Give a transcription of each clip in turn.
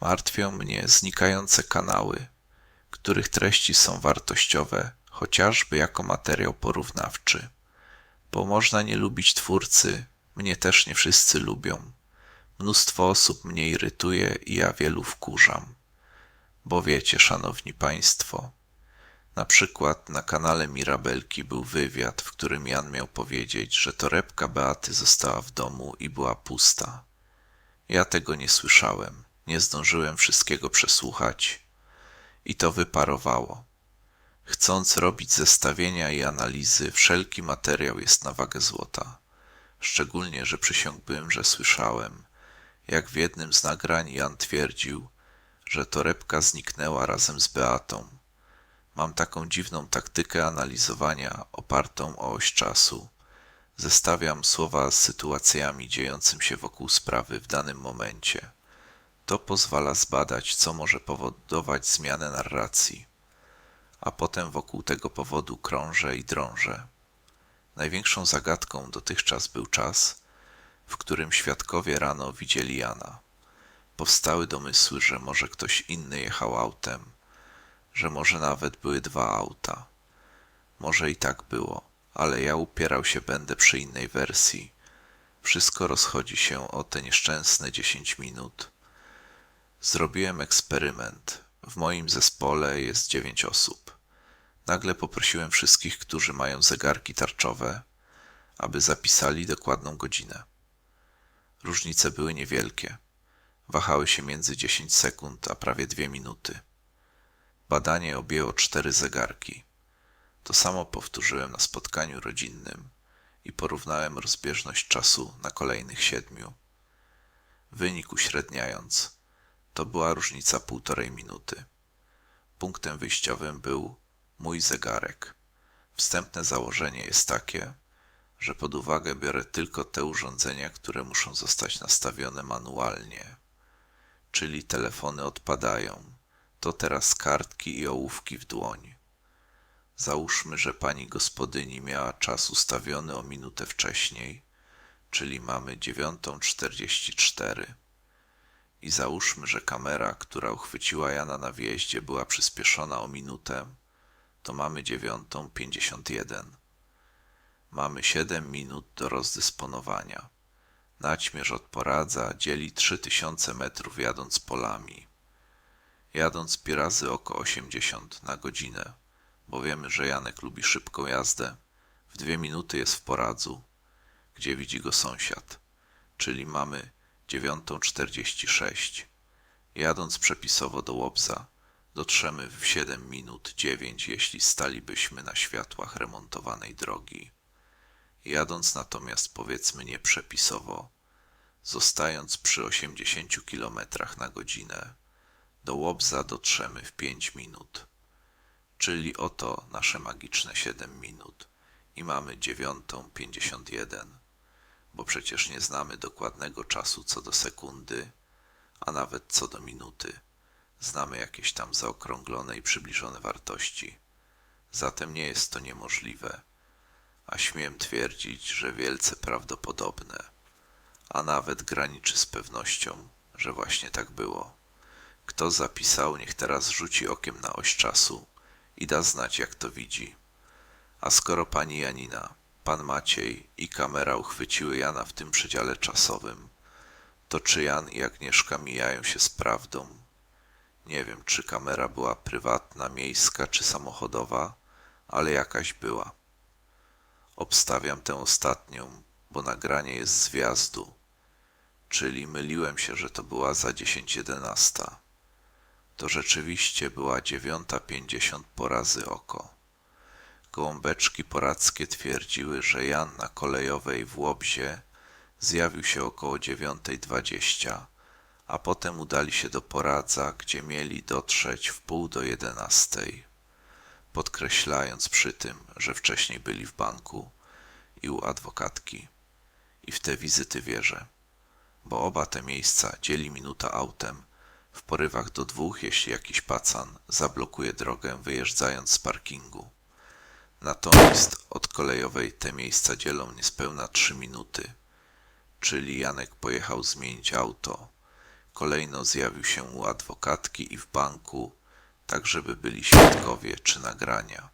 Martwią mnie znikające kanały, których treści są wartościowe, chociażby jako materiał porównawczy. Bo można nie lubić twórcy, mnie też nie wszyscy lubią. Mnóstwo osób mnie irytuje i ja wielu wkurzam. Bo wiecie, szanowni państwo, na przykład na kanale Mirabelki był wywiad, w którym Jan miał powiedzieć, że torebka Beaty została w domu i była pusta. Ja tego nie słyszałem, nie zdążyłem wszystkiego przesłuchać i to wyparowało. Chcąc robić zestawienia i analizy, wszelki materiał jest na wagę złota. Szczególnie, że przysiągłbym, że słyszałem, jak w jednym z nagrań Jan twierdził, że torebka zniknęła razem z Beatą. Mam taką dziwną taktykę analizowania opartą o oś czasu. Zestawiam słowa z sytuacjami dziejącymi się wokół sprawy w danym momencie. To pozwala zbadać, co może powodować zmianę narracji, a potem wokół tego powodu krążę i drążę. Największą zagadką dotychczas był czas, w którym świadkowie rano widzieli Jana. Powstały domysły, że może ktoś inny jechał autem, że może nawet były dwa auta. Może i tak było, ale ja upierał się będę przy innej wersji. Wszystko rozchodzi się o te nieszczęsne dziesięć minut. Zrobiłem eksperyment. W moim zespole jest dziewięć osób. Nagle poprosiłem wszystkich, którzy mają zegarki tarczowe, aby zapisali dokładną godzinę. Różnice były niewielkie. Wahały się między 10 sekund a prawie dwie minuty. Badanie objęło cztery zegarki. To samo powtórzyłem na spotkaniu rodzinnym i porównałem rozbieżność czasu na kolejnych siedmiu. Wynik uśredniając, to była różnica półtorej minuty. Punktem wyjściowym był mój zegarek. Wstępne założenie jest takie, że pod uwagę biorę tylko te urządzenia, które muszą zostać nastawione manualnie, czyli telefony odpadają. To teraz kartki i ołówki w dłoń. Załóżmy, że pani gospodyni miała czas ustawiony o minutę wcześniej, czyli mamy 9.44. I załóżmy, że kamera, która uchwyciła Jana na wjeździe, była przyspieszona o minutę, to mamy 9.51. Mamy 7 minut do rozdysponowania. Naćmierz od Poradza dzieli 3000 metrów jadąc polami. Jadąc pi razy oko 80 na godzinę, bo wiemy, że Janek lubi szybką jazdę, w dwie minuty jest w Poradzu, gdzie widzi go sąsiad, czyli mamy 9.46. Jadąc przepisowo do Łobza, dotrzemy w 7 minut 9, jeśli stalibyśmy na światłach remontowanej drogi. Jadąc natomiast powiedzmy nieprzepisowo, zostając przy 80 km na godzinę, do Łobza dotrzemy w 5 minut. Czyli oto nasze magiczne 7 minut i mamy 9.51, bo przecież nie znamy dokładnego czasu co do sekundy, a nawet co do minuty. Znamy jakieś tam zaokrąglone i przybliżone wartości. Zatem nie jest to niemożliwe, a śmiem twierdzić, że wielce prawdopodobne, a nawet graniczy z pewnością, że właśnie tak było. Kto zapisał, niech teraz rzuci okiem na oś czasu i da znać, jak to widzi. A skoro pani Janina, pan Maciej i kamera uchwyciły Jana w tym przedziale czasowym, to czy Jan i Agnieszka mijają się z prawdą? Nie wiem, czy kamera była prywatna, miejska czy samochodowa, ale jakaś była. Obstawiam tę ostatnią, bo nagranie jest z wjazdu, czyli myliłem się, że to była za dziesięć jedenasta. To rzeczywiście była dziewiąta pięćdziesiąt po razy oko. Gołąbeczki poradzkie twierdziły, że Jan na kolejowej w Łobzie zjawił się około dziewiątej dwadzieścia, a potem udali się do Poradza, gdzie mieli dotrzeć w pół do jedenastej, podkreślając przy tym, że wcześniej byli w banku i u adwokatki. I w te wizyty wierzę, bo oba te miejsca dzieli minuta autem, w porywach do dwóch, jeśli jakiś pacan zablokuje drogę wyjeżdżając z parkingu. Natomiast od kolejowej te miejsca dzielą niespełna trzy minuty, czyli Janek pojechał zmienić auto, Kolejno zjawił się u adwokatki i w banku, tak żeby byli świadkowie czy nagrania,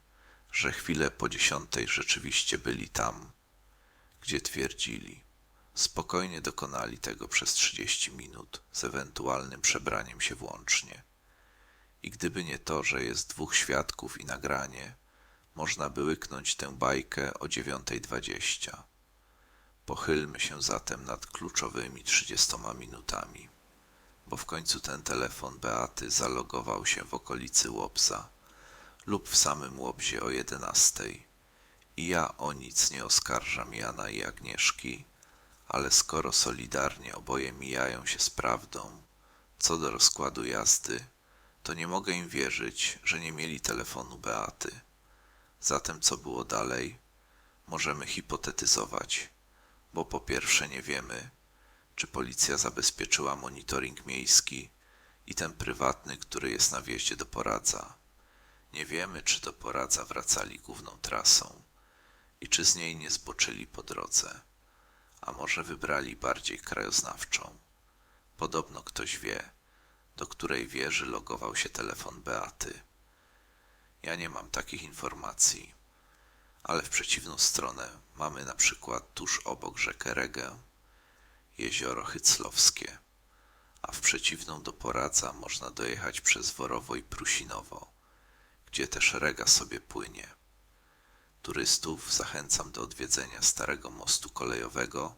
że chwilę po dziesiątej rzeczywiście byli tam, gdzie twierdzili. Spokojnie dokonali tego przez 30 minut, z ewentualnym przebraniem się włącznie. I gdyby nie to, że jest dwóch świadków i nagranie, można by łyknąć tę bajkę o 9.20. Pochylmy się zatem nad kluczowymi 30 minutami, bo w końcu ten telefon Beaty zalogował się w okolicy Łobza lub w samym Łobzie o 11. I ja o nic nie oskarżam Jana i Agnieszki, ale skoro solidarnie oboje mijają się z prawdą co do rozkładu jazdy, to nie mogę im wierzyć, że nie mieli telefonu Beaty. Zatem co było dalej? Możemy hipotetyzować, bo po pierwsze nie wiemy, czy policja zabezpieczyła monitoring miejski i ten prywatny, który jest na wjeździe do Poradza. Nie wiemy, czy do Poradza wracali główną trasą i czy z niej nie zboczyli po drodze, a może wybrali bardziej krajoznawczą. Podobno ktoś wie, do której wieży logował się telefon Beaty. Ja nie mam takich informacji, ale w przeciwną stronę mamy na przykład tuż obok rzekę Regę jezioro Hyclowskie, a w przeciwną do Poradza można dojechać przez Worowo i Prusinowo, gdzie też Rega sobie płynie. Turystów zachęcam do odwiedzenia starego mostu kolejowego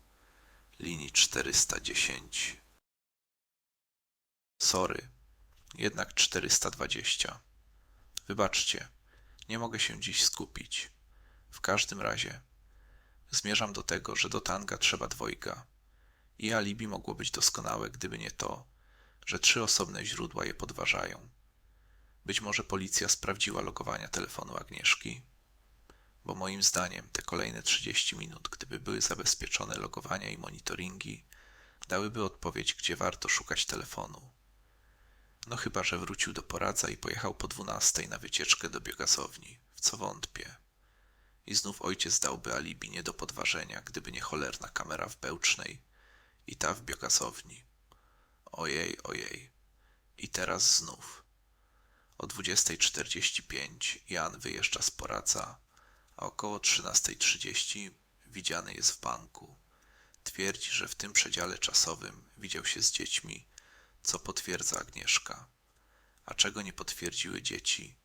linii 410. Sorry, jednak 420. Wybaczcie, nie mogę się dziś skupić. W każdym razie zmierzam do tego, że do tanga trzeba dwojga. I alibi mogło być doskonałe, gdyby nie to, że trzy osobne źródła je podważają. Być może policja sprawdziła logowania telefonu Agnieszki, bo moim zdaniem te kolejne 30 minut, gdyby były zabezpieczone logowania i monitoringi, dałyby odpowiedź, gdzie warto szukać telefonu. No chyba, że wrócił do Poradza i pojechał po dwunastej na wycieczkę do biogazowni, w co wątpię. I znów ojciec dałby alibi nie do podważenia, gdyby nie cholerna kamera w Bełcznej i ta w biogazowni. Ojej, ojej. I teraz znów. O 20.45 Jan wyjeżdża z Poradza, a około 13.30 widziany jest w banku. Twierdzi, że w tym przedziale czasowym widział się z dziećmi co potwierdza Agnieszka, a czego nie potwierdziły dzieci,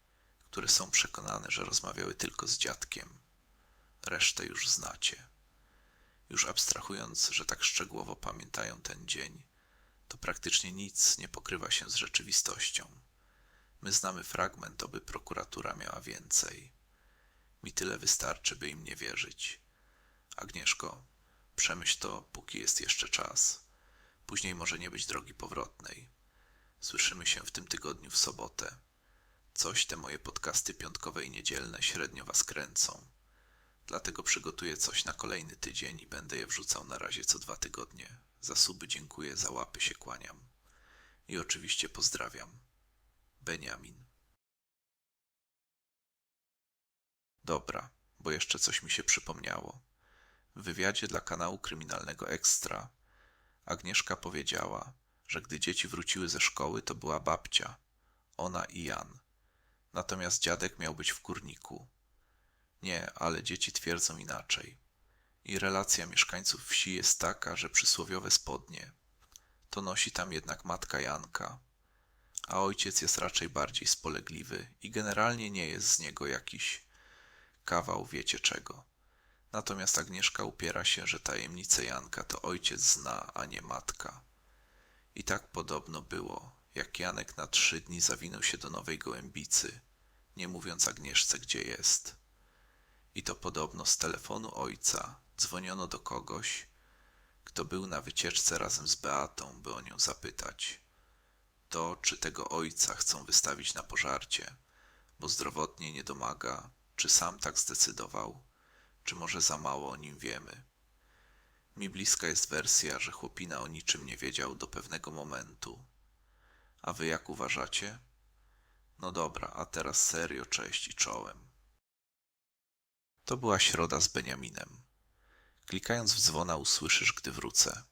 które są przekonane, że rozmawiały tylko z dziadkiem. Resztę już znacie. Już abstrahując, że tak szczegółowo pamiętają ten dzień, to praktycznie nic nie pokrywa się z rzeczywistością. My znamy fragment, oby prokuratura miała więcej. Mi tyle wystarczy, by im nie wierzyć. Agnieszko, przemyśl to, póki jest jeszcze czas. Później może nie być drogi powrotnej. Słyszymy się w tym tygodniu w sobotę. Coś te moje podcasty piątkowe i niedzielne średnio was kręcą. Dlatego przygotuję coś na kolejny tydzień i będę je wrzucał na razie co dwa tygodnie. Za suby dziękuję, za łapy się kłaniam. I oczywiście pozdrawiam. Beniamin. Dobra, bo jeszcze coś mi się przypomniało. W wywiadzie dla kanału kryminalnego Ekstra Agnieszka powiedziała, że gdy dzieci wróciły ze szkoły, to była babcia, ona i Jan. Natomiast dziadek miał być w kurniku. Nie, ale dzieci twierdzą inaczej. I relacja mieszkańców wsi jest taka, że przysłowiowe spodnie to nosi tam jednak matka Janka, a ojciec jest raczej bardziej spolegliwy i generalnie nie jest z niego jakiś kawał wiecie czego. Natomiast Agnieszka upiera się, że tajemnicę Janka to ojciec zna, a nie matka. I tak podobno było, jak Janek na trzy dni zawinął się do Nowej Gołębicy, nie mówiąc Agnieszce, gdzie jest. I to podobno z telefonu ojca dzwoniono do kogoś, kto był na wycieczce razem z Beatą, by o nią zapytać. To, czy tego ojca chcą wystawić na pożarcie, bo zdrowotnie nie domaga, czy sam tak zdecydował, czy może za mało o nim wiemy. Mi bliska jest wersja, że chłopina o niczym nie wiedział do pewnego momentu. A wy jak uważacie? No dobra, a teraz serio cześć i czołem. To była środa z Beniaminem. Klikając w dzwona usłyszysz, gdy wrócę.